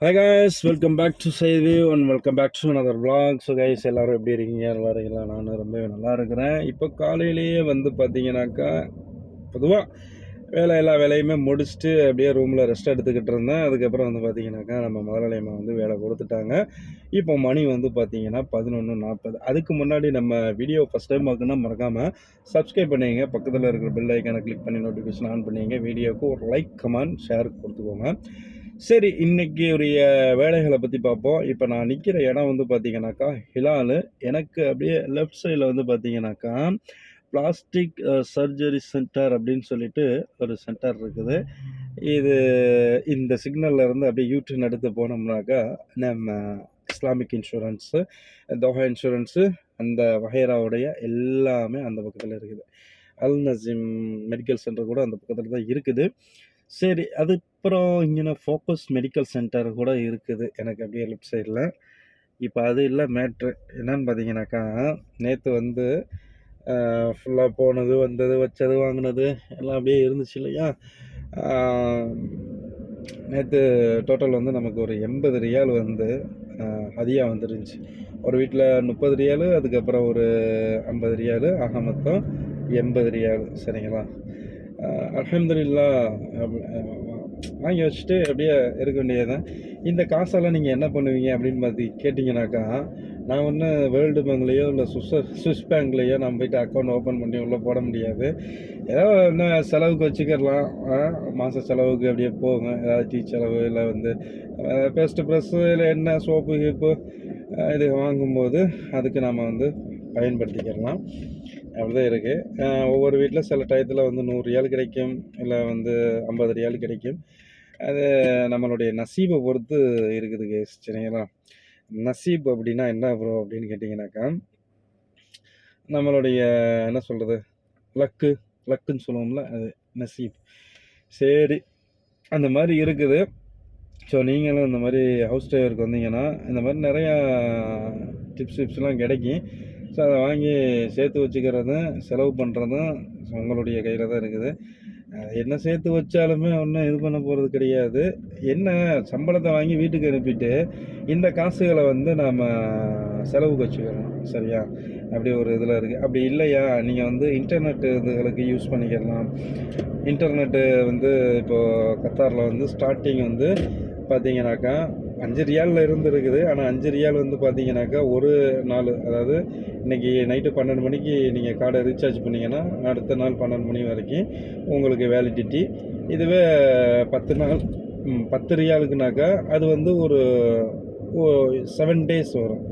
Hi guys welcome back to செய்தி one welcome back to another vlog. So guys எல்லோரும் எப்படி இருக்கீங்க? நல்லா இருக்கீங்களா நானும் ரொம்பவே நல்லா இருக்கிறேன். இப்போ காலையிலேயே வந்து பார்த்தீங்கன்னாக்கா பொதுவாக வேலை எல்லா வேலையுமே முடிச்சுட்டு அப்படியே ரூமில் ரெஸ்ட் எடுத்துக்கிட்டு இருந்தேன். அதுக்கப்புறம் வந்து பார்த்தீங்கன்னாக்கா நம்ம முதலாளியம்மா வந்து வேலை கொடுத்துட்டாங்க. இப்போ மணி வந்து பார்த்தீங்கன்னா பதினொன்று நாற்பது. அதுக்கு முன்னாடி நம்ம வீடியோ ஃபஸ்ட் டைம் பார்க்கணும்னா மறக்காமல் சப்ஸ்கிரைப் பண்ணிங்க பக்கத்தில் இருக்கிற பெல் ஐக்கானை கிளிக் பண்ணி நோட்டிஃபிகேஷன் ஆன் பண்ணிங்க வீடியோவுக்கு ஒரு லைக் கமெண்ட் ஷேர் கொடுத்துக்கோங்க. சரி இன்றைக்கி உரிய வேலைகளை பற்றி பார்ப்போம். இப்போ நான் நிற்கிற இடம் வந்து பார்த்தீங்கன்னாக்கா ஹிலாலு. எனக்கு அப்படியே லெஃப்ட் சைடில் வந்து பார்த்தீங்கன்னாக்கா பிளாஸ்டிக் சர்ஜரி சென்டர் அப்படின்னு சொல்லிட்டு ஒரு சென்டர் இருக்குது. இது இந்த சிக்னல்ல இருந்து அப்படியே யூடியூப் எடுத்து போனோம்னாக்கா நம்ம இஸ்லாமிக் இன்சூரன்ஸு தோஹா இன்சூரன்ஸு அந்த வகைராவுடைய எல்லாமே அந்த பக்கத்தில் இருக்குது. அல் நசீம் மெடிக்கல் சென்டர் கூட அந்த பக்கத்தில் தான் இருக்குது. சரி அது அப்புறம் இங்கே ஃபோக்கஸ் மெடிக்கல் சென்டர் கூட இருக்குது. எனக்கு அப்படியே லெஃப்ட் சைடில் இப்போ அது இல்லை மேட்ரு என்னன்னு பார்த்தீங்கன்னாக்கா நேற்று வந்து ஃபுல்லாக போனது வந்தது வச்சது வாங்கினது எல்லாம் அப்படியே இருந்துச்சு இல்லையா? நேற்று டோட்டல் வந்து நமக்கு ஒரு எண்பது ரியால் வந்து அதிகம் வந்துருந்துச்சு. ஒரு வீட்டில் முப்பது ரியாலு அதுக்கப்புறம் ஒரு ஐம்பது ரியாலு ஆக மொத்தம் எண்பது ரியாலு. சரிங்களா? அலமதுல்லா வாங்கி வச்சுட்டு அப்படியே இருக்க வேண்டியது தான் இந்த காசெல்லாம் நீங்கள் என்ன பண்ணுவீங்க அப்படின்னு பார்த்து கேட்டிங்கனாக்கா நான் ஒன்று வேர்ல்டு பேங்க்லேயோ இல்லை சுவிஸ் சுவிஸ் பேங்க்லேயோ நான் போயிட்டு அக்கௌண்ட் ஓப்பன் பண்ணி உள்ளே போட முடியாது. ஏதோ இன்னும் செலவுக்கு வச்சுக்கிடலாம். மாத செலவுக்கு அப்படியே போங்க. ஏதாவது டீ செலவு இல்லை வந்து பேஸ்ட்டு ப்ரெஸ்ஸு இல்லை என்ன சோப்பு கீப்பு இது வாங்கும்போது அதுக்கு நாம் வந்து பயன்படுத்திக்கிடலாம். அப்படிதான் இருக்குது ஒவ்வொரு வீட்டில் சில டயத்தில் வந்து நூறு ரியால் கிடைக்கும் இல்லை வந்து ஐம்பது ரியால் கிடைக்கும். அது நம்மளுடைய நசீபை பொறுத்து இருக்குது கேஸ் சரிங்களா? நசீப் அப்படின்னா என்ன ப்ரோ அப்படின்னு கேட்டிங்கனாக்கா நம்மளுடைய என்ன சொல்கிறது லக்கு லக்குன்னு சொல்லுவோம்ல அது நசீப். சரி அந்த மாதிரி இருக்குது. ஸோ நீங்களும் இந்த மாதிரி ஹவுஸ் டிரைவருக்கு வந்தீங்கன்னா இந்த மாதிரி நிறையா டிப்ஸ் டிப்ஸ்லாம் கிடைக்கும். ஸோ அதை வாங்கி சேர்த்து வச்சுக்கிறதும் செலவு பண்ணுறதும் உங்களுடைய கையில் தான் இருக்குது. என்ன சேர்த்து வச்சாலுமே ஒன்றும் இது பண்ண போகிறது கிடையாது. என்ன சம்பளத்தை வாங்கி வீட்டுக்கு அனுப்பிட்டு இந்த காசுகளை வந்து நாம் செலவுக்கு வச்சுக்கிறோம். சரியா? அப்படி ஒரு இதில் இருக்குது அப்படி இல்லையா? நீங்கள் வந்து இன்டர்நெட்டு இதுகளுக்கு யூஸ் பண்ணிக்கலாம். இன்டர்நெட்டு வந்து இப்போது கத்தாரில் வந்து ஸ்டார்டிங் வந்து பார்த்தீங்கன்னாக்கா அஞ்சு ரியாலில் இருந்து இருக்குது ஆனால் அஞ்சு ரியால் வந்து பார்த்தீங்கன்னாக்கா ஒரு நாள் அதாவது இன்றைக்கி நைட்டு பன்னெண்டு மணிக்கு நீங்கள் கார்டை ரீசார்ஜ் பண்ணிங்கன்னா அடுத்த நாள் பன்னெண்டு மணி வரைக்கும் உங்களுக்கு வேலிடிட்டி இதுவே பத்து நாள் பத்து ரியாலுக்குனாக்கா அது வந்து ஒரு செவன் டேஸ் வரும்.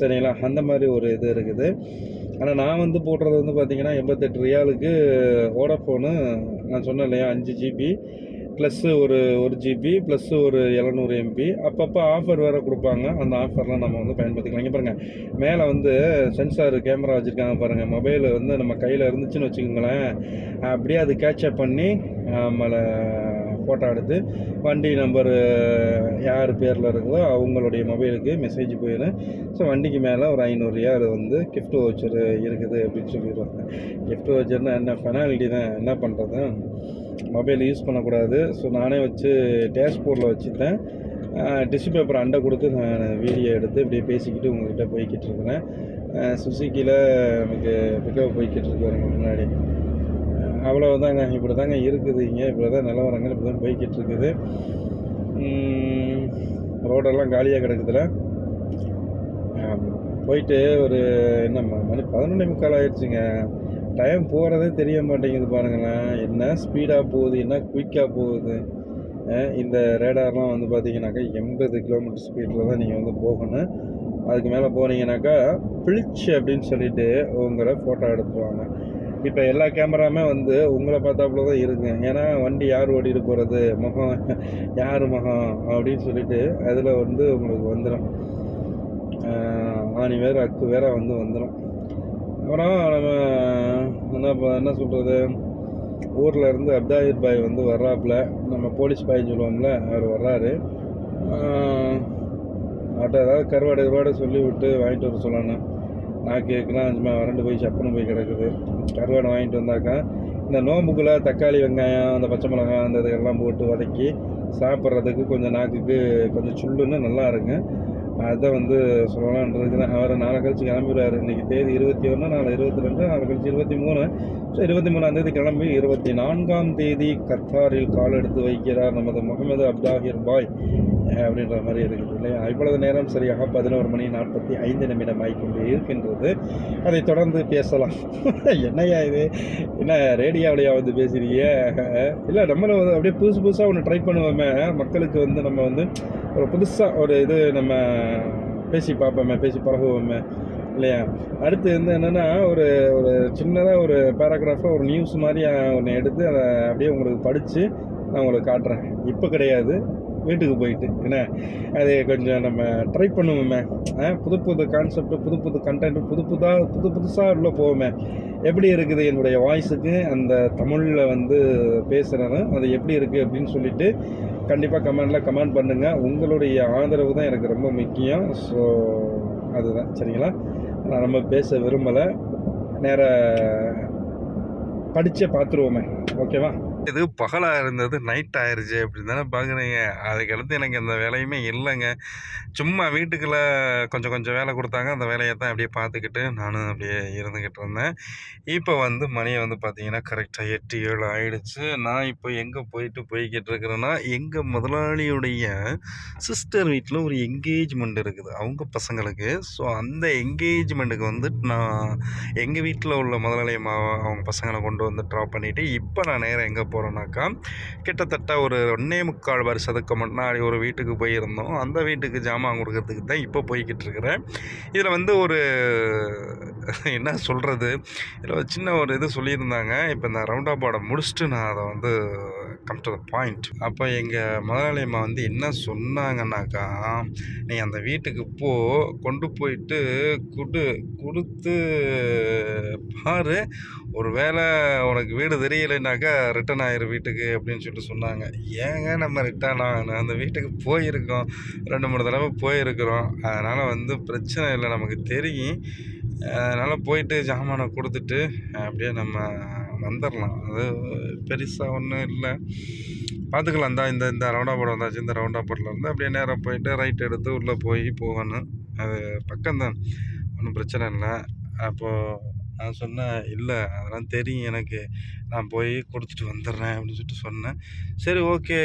சரிங்களா? அந்த மாதிரி ஒரு இது இருக்குது. ஆனால் நான் வந்து போடுறது வந்து பார்த்திங்கன்னா எண்பத்தெட்டு ரியாலுக்கு ஓடஃபோனு நான் சொன்னேன் இல்லையா அஞ்சு ஜிபி ப்ளஸ்ஸு ஒரு ஒரு ஜிபி ப்ளஸ்ஸு ஒரு எழுநூறு எம்பி அப்பப்போ ஆஃபர் வேறு கொடுப்பாங்க. அந்த ஆஃபர்லாம் நம்ம வந்து பயன்படுத்திக்கலாம். இங்கே பாருங்கள் மேலே வந்து சென்சார் கேமரா வச்சுருக்காங்க பாருங்கள் மொபைல் வந்து நம்ம கையில் இருந்துச்சுன்னு வச்சுக்கோங்களேன். அப்படியே அது கேட்சப் பண்ணி நம்மளை ஃபோட்டோ எடுத்து வண்டி நம்பர் யார் பேரில் இருக்குதோ அவங்களுடைய மொபைலுக்கு மெசேஜ் போயிடும் ஸோ வண்டிக்கு மேலே ஒரு ஐநூறுரூவா அது வந்து கிஃப்ட் வவுச்சர் இருக்குது அப்படின்னு சொல்லிடுவாங்க. கிஃப்ட் வவுச்சர்னால் என்ன? பெனால்ட்டி தான். என்ன பண்ணுறது மொபைல் யூஸ் பண்ணக்கூடாது. ஸோ நானே வச்சு டேஷ்போர்டில் வச்சுட்டேன். டிஷ்யூ பேப்பர் அண்டை கொடுத்து நான் வீடியோ எடுத்து இப்படியே பேசிக்கிட்டு உங்கள்கிட்ட போய்கிட்டு இருக்கிறேன். சுசுக்கியில் எனக்கு பிக்கப் போய்கிட்டு இருக்கு முன்னாடி. அவ்வளோதாங்க இப்படி தாங்க இருக்குது இங்கே இப்படி தான் நிலவரங்கள் இப்படி தான் போய்கிட்டு இருக்குது ரோடெல்லாம் காலியாக கிடக்குதுல. போயிட்டு ஒரு என்ன மணி பதினொன்று முக்கால் ஆயிடுச்சுங்க. டைம் போகிறதே தெரிய மாட்டேங்குது பாருங்களேன். என்ன ஸ்பீடாக போகுது என்ன குயிக்காக போகுது. இந்த ரேடார்லாம் வந்து பார்த்தீங்கன்னாக்கா எண்பது கிலோமீட்டர் ஸ்பீடில் தான் நீங்கள் வந்து போகணும். அதுக்கு மேலே போனீங்கன்னாக்கா பிளிச் அப்படின்னு சொல்லிட்டு உங்களை ஃபோட்டோ எடுத்துருவாங்க. இப்போ எல்லா கேமராமே வந்து உங்களை பார்த்தாப்புல தான் இருக்குங்க ஏன்னா வண்டி யார் ஓடிட்டு போகிறது முகம் யார் முகம்? அப்படின்னு சொல்லிட்டு அதில் வந்து உங்களுக்கு வந்துடும் ஆணி வேறு அக்கு வேற வந்து வந்துடும் அப்புறம் நம்ம என்ன என்ன சொல்கிறது ஊரில் இருந்து அப்தாயிர் பாய் வந்து வர்றாப்புல. நம்ம போலீஸ் பாய்ன்னு சொல்லுவோம்ல அவர் வர்றாரு. அவர்கிட்ட ஏதாவது கருவாடு கருவாடு சொல்லி விட்டு வாங்கிட்டு வர சொல்லணும். நாக்குக்கெல்லாம் சும்மா வறண்டு போய் சப்புன்னு போய் கிடக்குது. கருவாடு வாங்கிட்டு வந்தாக்கா இந்த நோம்புக்குள்ளே தக்காளி வெங்காயம் அந்த பச்சை மிளகாய் அந்த இதெல்லாம் போட்டு வதக்கி சாப்பிட்றதுக்கு கொஞ்சம் நாக்குக்கு கொஞ்சம் சுள்ளுன்னு நல்லா இருங்க அதை வந்து சொல்லலான்றதுக்கு அவர் நாளை கழிச்சு கிளம்பிடுவார். இன்றைக்கி தேதி இருபத்தி ஒன்று நாளை இருபத்தி ரெண்டு நாளை கழிச்சு இருபத்தி மூணு. ஸோ இருபத்தி மூணாம் தேதி கிளம்பி இருபத்தி நான்காம் தேதி கத்தாரில் கால் எடுத்து வைக்கிறார் நமது முகமது அப்தாகிர் பாய். அப்படின்ற மாதிரி இருக்குது இல்லையா? இப்பொழுது நேரம் சரியாக பதினோரு மணி நாற்பத்தி ஐந்து நிமிடம் ஆகிக்கொண்டு இருக்கின்றது. அதை தொடர்ந்து பேசலாம். என்னய்யா இது? என்ன ரேடியோவிலையா வந்து பேசுறீங்க? இல்லை நம்மளும் வந்து அப்படியே புதுசு புதுசாக ஒன்று ட்ரை பண்ணுவோமே. மக்களுக்கு வந்து நம்ம வந்து ஒரு புதுசாக ஒரு இது நம்ம பேசி பார்ப்போமே பேசி பழகுவோமே இல்லையா? அடுத்து வந்து என்னென்னா ஒரு ஒரு சின்னதாக ஒரு பேராகிராஃபாக ஒரு நியூஸ் மாதிரி ஒன்று எடுத்து அதை அப்படியே உங்களுக்கு படித்து நான் உங்களுக்கு காட்டுறேன். இப்போ கிடையாது. வீட்டுக்கு போயிட்டு என்ன? அது கொஞ்சம் நம்ம ட்ரை பண்ணுவோமே. ஆ, புது புது கான்செப்ட் புது புது கண்டென்ட் புது புதாக புது புதுசாக உள்ளே போவோமே. எப்படி இருக்குது என்னுடைய வாய்ஸுக்கு அந்த தமிழில் வந்து பேசுகிறேன்னு அது எப்படி இருக்குது அப்படின்னு சொல்லிட்டு கண்டிப்பாக கமெண்டில் கமெண்ட் பண்ணுங்கள் உங்களுடைய ஆதரவு தான் எனக்கு ரொம்ப முக்கியம். ஸோ அதுதான். சரிங்களா? நான் நம்ம பேச விரும்பலை. நேர படித்து பார்த்துருவோமே. ஓகேவா இது பகலாக இருந்தது நைட் ஆயிடுச்சு அப்படின்னு தானே பார்க்குறீங்க அதுக்கடுத்து எனக்கு எந்த வேலையுமே இல்லைங்க. சும்மா வீட்டுக்குள்ளே கொஞ்சம் கொஞ்சம் வேலை கொடுத்தாங்க. அந்த வேலையை தான் அப்படியே பார்த்துக்கிட்டு நானும் அப்படியே இருந்துக்கிட்டு இருந்தேன். இப்போ வந்து மணியை வந்து பார்த்தீங்கன்னா கரெக்டாக எட்டு ஏழு ஆயிடுச்சு. நான் இப்போ எங்கே போயிட்டு போய்கிட்டு இருக்கிறேன்னா எங்கள் முதலாளியுடைய சிஸ்டர் வீட்டில் ஒரு என்கேஜ்மெண்ட் இருக்குது. அவங்க பசங்களுக்கு. ஸோ அந்த என்கேஜ்மெண்ட்டுக்கு வந்து நான் எங்கள் வீட்டில் உள்ள முதலாளி அம்மாவை அவங்க பசங்களை கொண்டு வந்து ட்ராப் பண்ணிவிட்டு இப்போ நான் நேரம் எங்கே போகிறேன்னாக்கா கிட்டத்தட்ட ஒரு ஒன்னே முக்கால் வருஷத்துக்கு முன்னாடி ஒரு வீட்டுக்கு போயிருந்தோம். அந்த வீட்டுக்கு ஜாமான் கொடுக்கறதுக்கு தான் இப்போ போய்கிட்டு இருக்கிறேன். இதில் வந்து ஒரு என்ன சொல்கிறது இதில் ஒரு சின்ன ஒரு இது சொல்லியிருந்தாங்க. இப்போ இந்த ரவுண்ட் அப்பாடை முடிச்சுட்டு நான் அதை வந்து கம் டு த பாயிண்ட் அப்போ எங்கள் முதலாளி அம்மா வந்து என்ன சொன்னாங்கன்னாக்கா நீ அந்த வீட்டுக்கு போ கொண்டு போயிட்டு குடு கொடுத்து பாரு. ஒரு வேளை உனக்கு வீடு தெரியலைனாக்கா ரிட்டர்ன் ஆயிரு வீட்டுக்கு அப்படின்னு சொல்லிட்டு சொன்னாங்க. ஏங்க நம்ம ரிட்டர்ன் ஆகணும்? அந்த வீட்டுக்கு போயிருக்கோம். ரெண்டு மூணு தடவை போயிருக்கிறோம். அதனால் வந்து பிரச்சனை இல்லை நமக்கு தெரியும். அதனால் போயிட்டு ஜாமானை கொடுத்துட்டு அப்படியே நம்ம வந்துடலாம் அது பெருசாக ஒன்றும் இல்லை. பார்த்துக்கலாம் இந்த இந்த ரவுண்டா போட வந்தாச்சு. இந்த ரவுண்டா போட்டில் இருந்து அப்படியே நேராக போயிட்டு ரைட் எடுத்து உள்ளே போய் போகணும். அது பக்கம்தான். ஒன்றும் பிரச்சனை இல்லை. அப்போது நான் சொன்னேன் இல்லை அதெல்லாம் தெரியும் எனக்கு. நான் போய் கொடுத்துட்டு வந்துடுறேன் அப்படின்னு சொல்லிட்டு சொன்னேன். சரி ஓகே.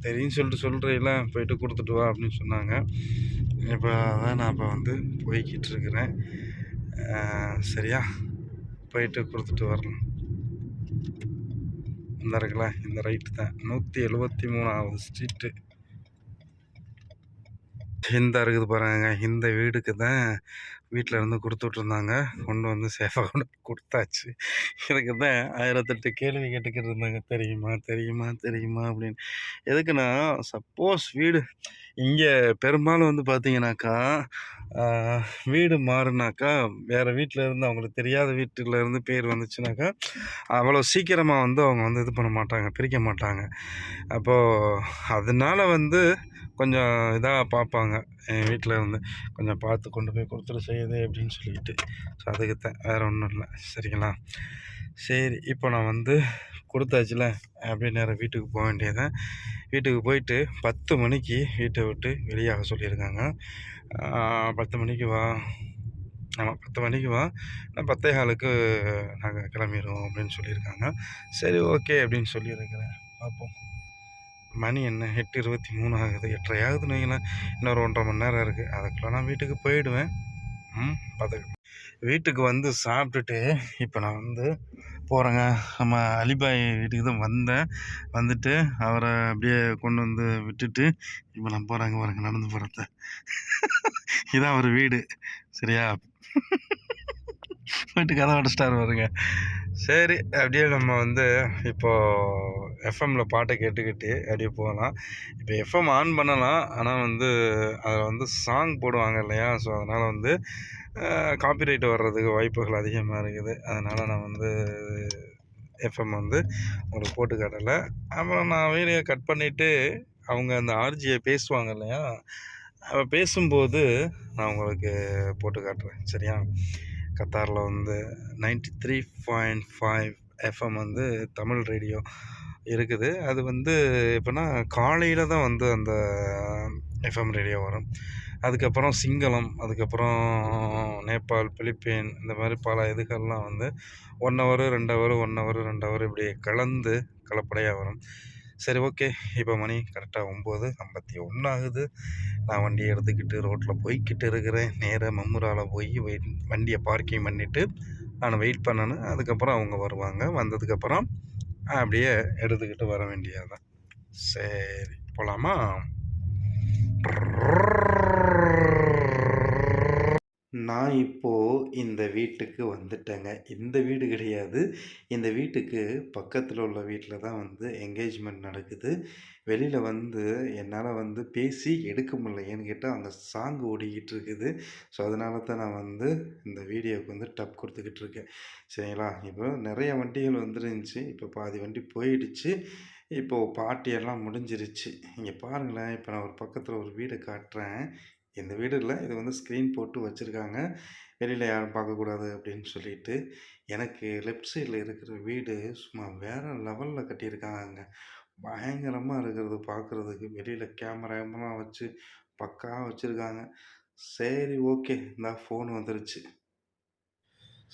தெரியும் சொல்லிட்டு சொல்கிறீங்கள போயிட்டு கொடுத்துட்டு வா அப்படின்னு சொன்னாங்க. இப்போ அதான் நான் இப்போ வந்து போய்கிட்டு இருக்கிறேன். சரியா? போயிட்டு கொடுத்துட்டு வரலாம். இந்த இருக்குல்ல இந்த ரைட்டு தான். நூற்றி எழுபத்தி மூணாவது ஸ்ட்ரீட்டு. இந்த இருக்குது பாருங்க இந்த வீடுக்கு தான் வீட்டில் இருந்து கொடுத்து விட்ருந்தாங்க கொண்டு வந்து சேஃபாக கொண்டு கொடுத்தாச்சு. எனக்கு தான் ஆயிரத்தெட்டு கேள்வி கேட்டுக்கிட்டு இருந்தாங்க. தெரியுமா தெரியுமா தெரியுமா அப்படின்னு. எதுக்குன்னா சப்போஸ் வீடு இங்கே பெரும்பாலும் வந்து பார்த்தீங்கன்னாக்கா வீடு மாறுனாக்கா வேறு வீட்டில் இருந்து அவங்களுக்கு தெரியாத வீட்டில் இருந்து பேர் வந்துச்சுனாக்கா அவ்வளோ சீக்கிரமாக வந்து அவங்க வந்து இது பண்ண மாட்டாங்க பிரிக்க மாட்டாங்க. அப்போது அதனால வந்து கொஞ்சம் இதாக பார்ப்பாங்க என் வீட்டில் இருந்து. கொஞ்சம் பார்த்து கொண்டு போய் கொடுத்துட்டு செய்யுது அப்படின்னு சொல்லிட்டு ஸோ அதுக்கு தான் வேறு ஒன்றும் இல்லை. சரிங்களா? சரி இப்போ நான் வந்து கொடுத்தாச்சுல அப்படியே நேரம் வீட்டுக்கு போக வேண்டியதான் வீட்டுக்கு போயிட்டு பத்து மணிக்கு வீட்டை விட்டு வெளியாக சொல்லியிருக்காங்க. பத்து மணிக்கு வா. ஆமாம் பத்து மணிக்கு வா. நான் பத்தே காலுக்கு நாங்கள் கிளம்பிடுவோம் அப்படின்னு சொல்லியிருக்காங்க. சரி ஓகே அப்படின்னு சொல்லியிருக்கிறேன். பார்ப்போம் மணி என்ன? எட்டு இருபத்தி மூணு ஆகுது. எட்டரை ஆகுதுன்னு வைங்களேன் இன்னொரு ஒன்றரை மணி நேரம் இருக்குது அதுக்குள்ள நான் வீட்டுக்கு போயிடுவேன். ம் பார்த்துக்க வீட்டுக்கு வந்து சாப்பிட்டுட்டு இப்போ நான் வந்து போகிறேங்க நம்ம அலிபாய் வீட்டுக்கு தான் வந்தேன். வந்துட்டு அவரை அப்படியே கொண்டு வந்து விட்டுட்டு இப்போ நான் போகிறாங்க பாருங்க நடந்து போகிறத இதான் அவர் வீடு. சரியா? போயிட்டு கதை அடிச்சிட்டாரு பாருங்க. சரி அப்படியே நம்ம வந்து இப்போது எஃப்எம்மில் பாட்டை கேட்டுக்கிட்டு அப்படியே போகலாம். இப்போ எஃப்எம் ஆன் பண்ணலாம். ஆனால் வந்து அதில் வந்து சாங் போடுவாங்க இல்லையா? ஸோ அதனால் வந்து காப்பிரைட் வர்றதுக்கு வாய்ப்புகள் அதிகமாக இருக்குது. அதனால் நான் வந்து எஃப்எம் வந்து உங்களுக்கு போட்டு காட்டலை. அப்புறம் நான் வீடியோ கட் பண்ணிவிட்டு அவங்க அந்த ஆர்ஜியை பேசுவாங்க இல்லையா? அவ பேசும்போது நான் உங்களுக்கு போட்டு காட்டுறேன். சரியா? கத்தாரில் வந்து ninety three point five FM வந்து தமிழ் ரேடியோ இருக்குது. அது வந்து எப்படின்னா காலையில் தான் வந்து அந்த எஃப்எம் ரேடியோ வரும். அதுக்கப்புறம் சிங்களம் அதுக்கப்புறம் நேபாள் பிலிப்பீன் இந்த மாதிரி பல இதுகள்லாம் வந்து ஒன் ஹவர் ரெண்டு ஹவரு ஒன் ஹவர் ரெண்டு ஹவரு இப்படி கலந்து கலப்படையாக வரும். சரி ஓகே. இப்போ மணி கரெக்டாக ஒம்பது ஐம்பத்தி ஒன்று ஆகுது. நான் வண்டியை எடுத்துக்கிட்டு ரோட்டில் போய்க்கிட்டு இருக்கிறேன். நேராக மம்முராவில் போய் வெயிட் வண்டியை பார்க்கிங் பண்ணிவிட்டு நான் வெயிட் பண்ணணும் அதுக்கப்புறம் அவங்க வருவாங்க. வந்ததுக்கப்புறம் அப்படியே எடுத்துக்கிட்டு வர வேண்டியது தான் சரி போகலாமா நான் இப்போது இந்த வீட்டுக்கு வந்துட்டேங்க. இந்த வீடு கிடையாது. இந்த வீட்டுக்கு பக்கத்தில் உள்ள வீட்டில் தான் வந்து என்கேஜ்மெண்ட் நடக்குது. வெளியில் வந்து என்னால் வந்து பேசி எடுக்க முடியல. ஏன்னு கேட்டால் அங்கே சாங் ஓடிக்கிட்டு இருக்குது. ஸோ அதனால தான் நான் வந்து இந்த வீடியோவுக்கு வந்து டப் கொடுத்துக்கிட்டு இருக்கேன். சரிங்களா? இப்போ நிறைய வண்டிகள் வந்துருந்துச்சு. இப்போ பாதி வண்டி போயிடுச்சு. இப்போது பார்ட்டியெல்லாம் முடிஞ்சிருச்சு. இங்கே பாருங்களேன். இப்போ நான் ஒரு பக்கத்தில் ஒரு வீடை காட்டுறேன். இந்த வீடு இல்லை. இது வந்து ஸ்க்ரீன் போட்டு வச்சுருக்காங்க. வெளியில் யாரும் பார்க்கக்கூடாது அப்படின்னு சொல்லிட்டு எனக்கு லெஃப்ட் சைடில் இருக்கிற வீடு சும்மா வேறு லெவலில் கட்டியிருக்காங்க பயங்கரமாக இருக்கிறது பார்க்குறதுக்கு. வெளியில் கேமரா கேமராலாம் வச்சு பக்காவாக வச்சுருக்காங்க. சரி ஓகே இந்த ஃபோன் வந்துருச்சு.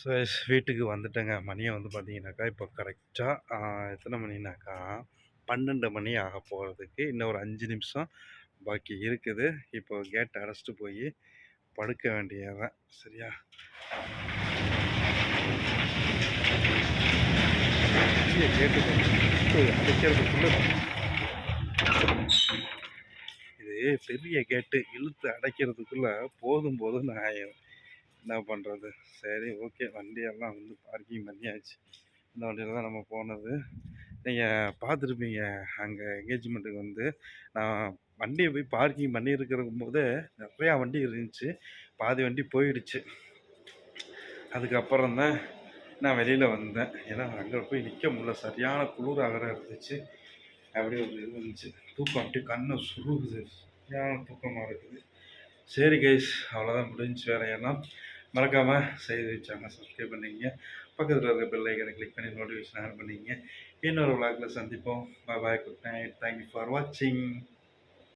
ஸோ வீட்டுக்கு வந்துட்டேங்க. மணியை வந்து பார்த்தீங்கன்னாக்கா இப்போ கரெக்டாக எத்தனை மணினாக்கா பன்னெண்டு மணி ஆக போகிறதுக்கு இன்னும் ஒரு அஞ்சு நிமிஷம் பாக்கி இருக்குது. இப்போ கேட் அடைச்சிட்டு போய் படுக்க வேண்டியதான் சரியா? கேட்டு அடைக்கிறதுக்குள்ள இது பெரிய கேட்டு இழுத்து அடைக்கிறதுக்குள்ள போதும் போதும் நான் என்ன பண்ணுறது சரி ஓகே வண்டியெல்லாம் வந்து பார்க்கிங் பண்ணியாச்சு. இந்த வண்டியில் தான் நம்ம போனது. நீங்கள் பார்த்துருப்பீங்க. அங்கே எங்கேஜ்மெண்ட்டுக்கு வந்து நான் வண்டியை போய் பார்க்கிங் பண்ணியிருக்கும் போதே நிறையா வண்டி இருந்துச்சு. பாதி வண்டி போயிடுச்சு. அதுக்கப்புறம் தான் நான் வெளியில் வந்தேன். ஏன்னா அங்கே போய் நிற்க முடியல. சரியான குளிராக வேற இருந்துச்சு. அப்படியே ஒரு இது இருந்துச்சு தூக்கம் அப்படியே கண்ணை சுருகுது. சரியான தூக்கமாக இருக்குது. சரி கைஸ் அவ்வளோதான் முடிஞ்சு வேறு ஏன்னா மறக்காமல் செய்து வச்சாங்க சப்ஸ்கிரைப் பண்ணிங்க பக்கத்தில் இருக்க பெல் ஐக்கனை கிளிக் பண்ணி நோட்டிஃபிகேஷன் ஆன் பண்ணிங்க இன்னொரு விளாகில் சந்திப்போம். Bye bye good night thank you for வாட்சிங்